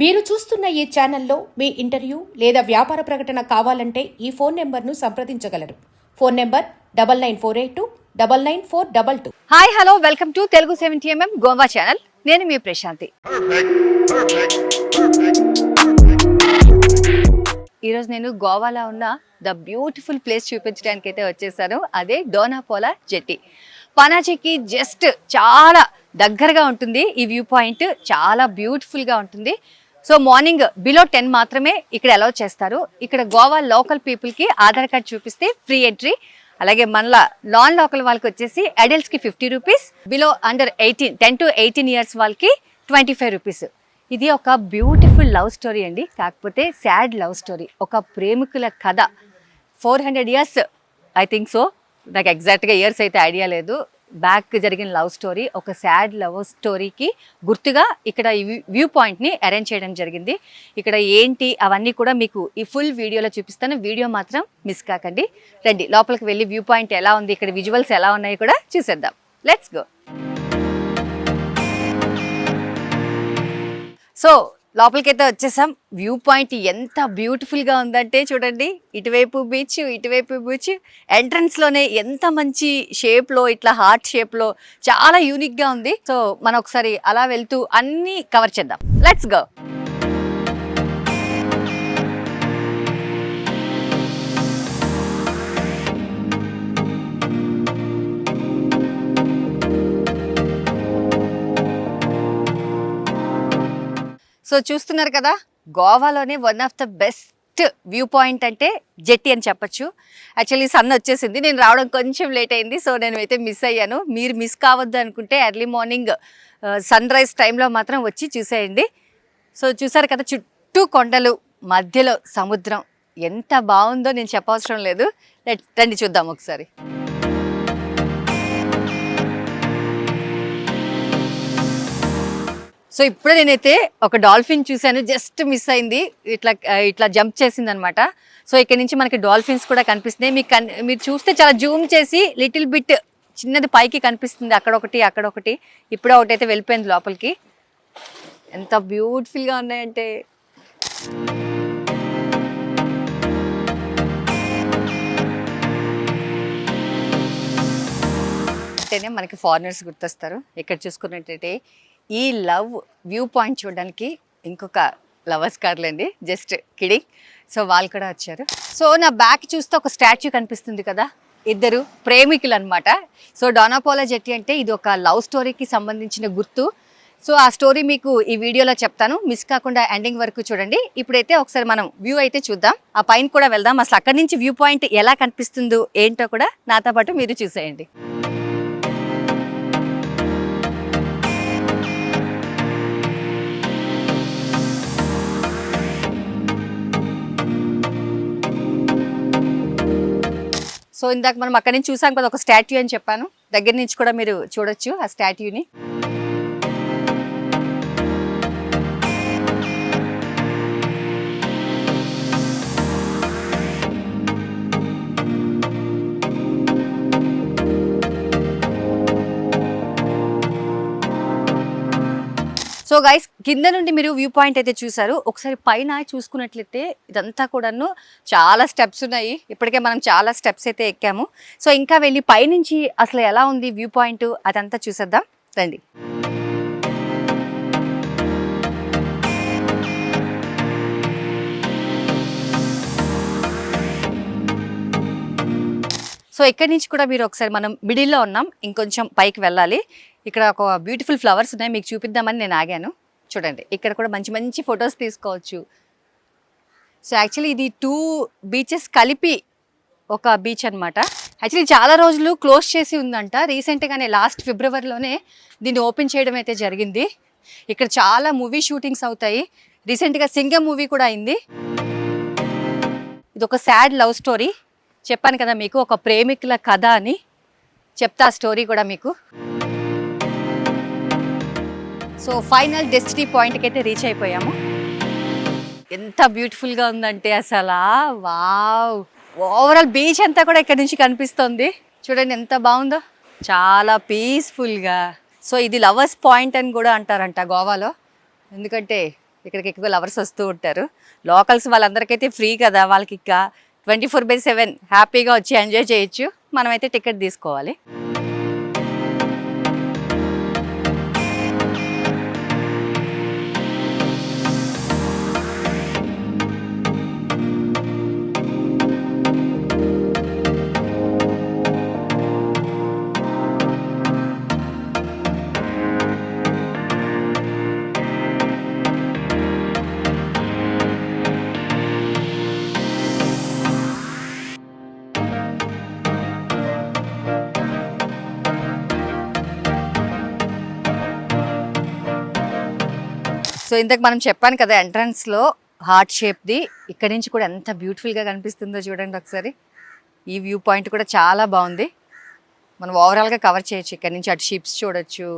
మీరు చూస్తున్న ఈ ఛానల్లో మీ ఇంటర్వ్యూ లేదా వ్యాపార ప్రకటన కావాలంటే ఈ ఫోన్ నెంబర్ను సంప్రదించగలరు. Phone number double nine four eight two double nine four double two. Hi hello welcome to Telugu seventy MM Goa channel. నేను మీ ప్రశాంతి. ఈరోజు నేను గోవాలో ఉన్న ద బ్యూటిఫుల్ ప్లేస్ చూపించడానికి అయితే వచ్చేసాను. అదే డోనాపోలా జెట్టి. పనాజీకి జస్ట్ చాలా దగ్గరగా ఉంటుంది. ఈ వ్యూ పాయింట్ చాలా బ్యూటిఫుల్గా ఉంటుంది. సో మార్నింగ్ బిలో టెన్ మాత్రమే ఇక్కడ అలౌ చేస్తారు. ఇక్కడ గోవా లోకల్ పీపుల్కి ఆధార్ కార్డ్ చూపిస్తే ఫ్రీ ఎంట్రీ అలాగే మనలా నాన్ లోకల్ వాళ్ళకి వచ్చేసి అడల్ట్స్కి fifty rupees below under eighteen ten to eighteen years వాళ్ళకి ట్వంటీ ఫైవ్ రూపీస్ ఇది ఒక బ్యూటిఫుల్ లవ్ స్టోరీ అండి. కాకపోతే సాడ్ లవ్ స్టోరీ ఒక ప్రేమికుల కథ. Four hundred years I think so నాకు ఎగ్జాక్ట్గా ఇయర్స్ అయితే ఐడియా లేదు. బ్యాక్ జరిగిన లవ్ స్టోరీ ఒక శాడ్ లవ్ స్టోరీకి గుర్తుగా ఇక్కడ ఈ వ్యూ పాయింట్ని అరేంజ్ చేయడం జరిగింది. ఇక్కడ ఏంటి అవన్నీ కూడా మీకు ఈ ఫుల్ వీడియోలో చూపిస్తాను. వీడియో మాత్రం మిస్ కాకండి. రండి లోపలికి వెళ్ళి వ్యూ పాయింట్ ఎలా ఉంది ఇక్కడ విజువల్స్ ఎలా ఉన్నాయి కూడా చూసేద్దాం. లెట్స్ గో సో లోపలికైతే వచ్చేసాం. వ్యూ పాయింట్ ఎంత బ్యూటిఫుల్గా ఉందంటే చూడండి. ఇటువైపు బీచ్ ఇటువైపు బీచ్. ఎంట్రన్స్లోనే ఎంత మంచి షేప్లో ఇట్లా హార్ట్ షేప్లో చాలా యూనిక్గా ఉంది. సో మనం ఒకసారి అలా వెళ్తూ అన్నీ కవర్ చేద్దాం. లెట్స్ గో సో చూస్తున్నారు కదా గోవాలోనే one of the best view point అంటే జెట్టి అని చెప్పచ్చు. యాక్చువల్లీ సన్ వచ్చేసింది. నేను రావడం కొంచెం లేట్ అయింది సో నేను అయితే మిస్ అయ్యాను. మీరు మిస్ కావద్దు అనుకుంటే ఎర్లీ మార్నింగ్ సన్ రైజ్ టైంలో మాత్రం వచ్చి చూసేయండి. సో చూసారు కదా చుట్టూ కొండలు మధ్యలో సముద్రం. ఎంత బాగుందో నేను చెప్పవసరం లేదు. రండి చూద్దాం ఒకసారి. సో ఇప్పుడే నేనైతే ఒక డాల్ఫిన్ చూశాను. జస్ట్ మిస్ అయింది. ఇట్లా ఇట్లా జంప్ చేసింది అనమాట సో ఇక్కడ నుంచి మనకి డాల్ఫిన్స్ కూడా కనిపిస్తున్నాయి. మీకు కన్- మీరు చూస్తే చాలా జూమ్ చేసి లిటిల్ బిట్ చిన్నది పైకి కనిపిస్తుంది. అక్కడ ఒకటి అక్కడ ఒకటి ఇప్పుడే ఒకటైతే వెళ్ళిపోయింది లోపలికి. ఎంత బ్యూటిఫుల్గా ఉన్నాయంటే. అంటేనే మనకి ఫారినర్స్ గుర్తొస్తారు. ఇక్కడ చూసుకున్నట్టయితే ఈ లవ్ వ్యూ పాయింట్ చూడడానికి ఇంకొక లవర్స్ కార్లండి జస్ట్ కిడింగ్ సో వాళ్ళు కూడా వచ్చారు. సో నా బ్యాక్ చూస్తే ఒక స్టాచ్యూ కనిపిస్తుంది కదా ఇద్దరు ప్రేమికులు అనమాట సో డోనాపోలా జట్టి అంటే ఇది ఒక లవ్ స్టోరీకి సంబంధించిన గుర్తు. సో ఆ స్టోరీ మీకు ఈ వీడియోలో చెప్తాను. మిస్ కాకుండా ఎండింగ్ వరకు చూడండి. ఇప్పుడైతే ఒకసారి మనం వ్యూ అయితే చూద్దాం. ఆ పైన కూడా వెళ్దాం. అసలు అక్కడి నుంచి వ్యూ పాయింట్ ఎలా కనిపిస్తుందో ఏంటో కూడా నాతో పాటు మీరు చూసేయండి. సో ఇందాక మనం అక్కడి నుంచి చూసాం కదా ఒక స్టాట్యూ అని చెప్పాను. దగ్గర నుంచి కూడా మీరు చూడొచ్చు ఆ స్టాట్యూని. సో గైస్ కింద నుండి మీరు వ్యూ పాయింట్ అయితే చూసారు ఒకసారి పైన చూసుకున్నట్లయితే ఇదంతా కూడాను చాలా స్టెప్స్ ఉన్నాయి. ఇప్పటికే మనం చాలా స్టెప్స్ అయితే ఎక్కాము. సో ఇంకా వెళ్ళి పైనుంచి అసలు ఎలా ఉంది వ్యూ పాయింట్ అదంతా చూసేద్దాం. రండి. సో ఇక్కడి నుంచి కూడా మీరు ఒకసారి మనం మిడిల్లో ఉన్నాం. ఇంకొంచెం పైకి వెళ్ళాలి. ఇక్కడ ఒక బ్యూటిఫుల్ ఫ్లవర్స్ ఉన్నాయి. మీకు చూపిద్దామని నేను ఆగాను. చూడండి ఇక్కడ కూడా మంచి మంచి ఫొటోస్ తీసుకోవచ్చు. సో యాక్చువల్లీ ఇది టూ బీచెస్ కలిపి ఒక బీచ్ అన్నమాట. యాక్చువల్లీ చాలా రోజులు క్లోజ్ చేసి ఉందంట. రీసెంట్గానే లాస్ట్ ఫిబ్రవరిలోనే దీన్ని ఓపెన్ చేయడం అయితే జరిగింది. ఇక్కడ చాలా మూవీ షూటింగ్స్ అవుతాయి. రీసెంట్గా సింగం మూవీ కూడా అయింది. ఇది ఒక సాడ్ లవ్ స్టోరీ. చెప్పాను కదా మీకు ఒక ప్రేమికుల కథ అని. చెప్తా స్టోరీ కూడా మీకు. సో ఫైనల్ డెస్టినీ పాయింట్కి అయితే రీచ్ అయిపోయాము. ఎంత బ్యూటిఫుల్గా ఉందంటే అసలు వావ్! ఓవరాల్ బీచ్ అంతా కూడా ఇక్కడ నుంచి కనిపిస్తుంది. చూడండి ఎంత బాగుందో. చాలా పీస్ఫుల్గా. సో ఇది లవర్స్ పాయింట్ అని కూడా అంటారంట గోవాలో. ఎందుకంటే ఇక్కడికి ఎక్కువ లవర్స్ వస్తూ ఉంటారు. లోకల్స్ వాళ్ళందరికైతే ఫ్రీ కదా వాళ్ళకి ఇక ట్వంటీ ఫోర్ బై సెవెన్ హ్యాపీగా వచ్చి ఎంజాయ్ చేయొచ్చు. మనమైతే టికెట్ తీసుకోవాలి. సో ఇంతకు మనం చెప్పాను కదా ఎంట్రన్స్లో హార్ట్ షేప్ ది ఇక్కడ నుంచి కూడా ఎంత బ్యూటిఫుల్గా కనిపిస్తుందో చూడండి ఒకసారి. ఈ వ్యూ పాయింట్ కూడా చాలా బాగుంది. మనం ఓవరాల్గా కవర్ చేయొచ్చు. ఇక్కడ నుంచి అటు షిప్స్ చూడొచ్చు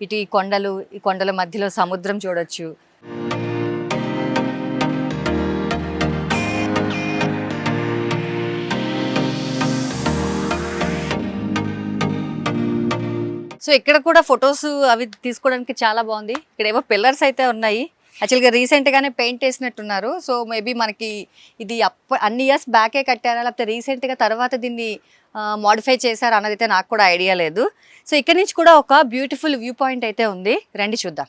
ఇటు ఈ కొండలు ఈ కొండల మధ్యలో సముద్రం చూడొచ్చు. సో ఇక్కడ కూడా ఫొటోస్ అవి తీసుకోవడానికి చాలా బాగుంది. ఇక్కడ ఏవో పిల్లర్స్ అయితే ఉన్నాయి. యాక్చువల్గా రీసెంట్గానే పెయింట్ వేసినట్టున్నారు సో మేబీ మనకి ఇది అప్ప అన్ని ఇయర్స్ బ్యాకే కట్టారా? లేకపోతే రీసెంట్గా తర్వాత దీన్ని మాడిఫై చేశారా అన్నది అయితే నాకు కూడా ఐడియా లేదు. సో ఇక్కడ నుంచి కూడా ఒక బ్యూటిఫుల్ వ్యూ పాయింట్ అయితే ఉంది. రండి చూద్దాం.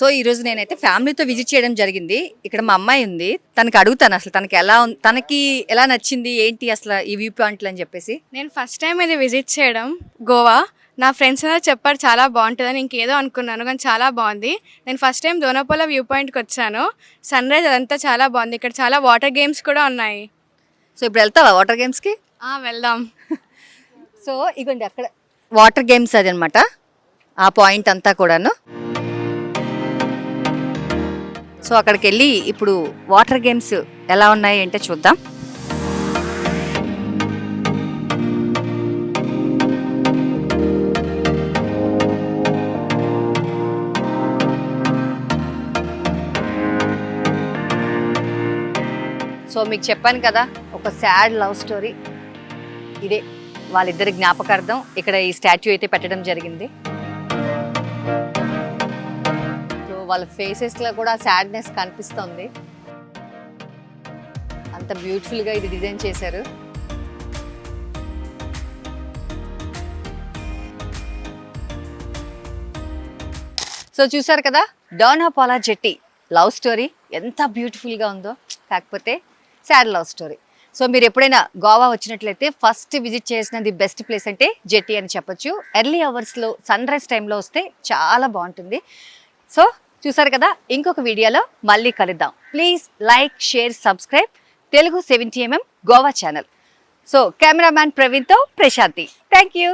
సో ఈ రోజు నేనైతే ఫ్యామిలీతో విజిట్ చేయడం జరిగింది. ఇక్కడ మా అమ్మాయి ఉంది. తనకి అడుగుతాను అసలు తనకి ఎలా తనకి ఎలా నచ్చింది? ఏంటి అసలు ఈ వ్యూ పాయింట్లు అని చెప్పేసి. నేను ఫస్ట్ టైం ఇది విజిట్ చేయడం గోవా. నా ఫ్రెండ్స్ అందరూ చెప్పారు చాలా బాగుంటుందని ఇంకేదో అనుకున్నాను కానీ చాలా బాగుంది. నేను ఫస్ట్ టైం దోనపోల వ్యూ పాయింట్కి వచ్చాను. సన్ రైజ్ అదంతా చాలా బాగుంది. ఇక్కడ చాలా వాటర్ గేమ్స్ కూడా ఉన్నాయి. సో ఇప్పుడు వెళ్తావా వాటర్ గేమ్స్కి? వెళ్దాం. సో ఇగోండి అక్కడ. వాటర్ గేమ్స్ అది అనమాట ఆ పాయింట్ అంతా కూడాను. సో అక్కడికి వెళ్ళి ఇప్పుడు వాటర్ గేమ్స్ ఎలా ఉన్నాయి అంటే చూద్దాం. సో మీకు చెప్పాను కదా ఒక సాడ్ లవ్ స్టోరీ. ఇదే వాళ్ళిద్దరి జ్ఞాపకార్థం ఇక్కడ ఈ స్టాచ్యూ అయితే పెట్టడం జరిగింది. వాళ్ళ ఫేసెస్లో కూడా సాడ్నెస్ కనిపిస్తుంది. అంత బ్యూటిఫుల్గా ఇది డిజైన్ చేశారు. సో చూసారు కదా డోనాపాలా జెట్టి లవ్ స్టోరీ ఎంత బ్యూటిఫుల్గా ఉందో. కాకపోతే సాడ్ లవ్ స్టోరీ సో మీరు ఎప్పుడైనా గోవా వచ్చినట్లయితే ఫస్ట్ విజిట్ చేసిన ది బెస్ట్ ప్లేస్ అంటే జెట్టి అని చెప్పొచ్చు. ఎర్లీ అవర్స్లో సన్ రైజ్ టైంలో వస్తే చాలా బాగుంటుంది. సో చూసారు కదా? ఇంకొక వీడియోలో మళ్ళీ కలుద్దాం. Please like share subscribe Telugu seventy MM Goa channel so cameraman ప్రవీణ్తో Prashanti thank you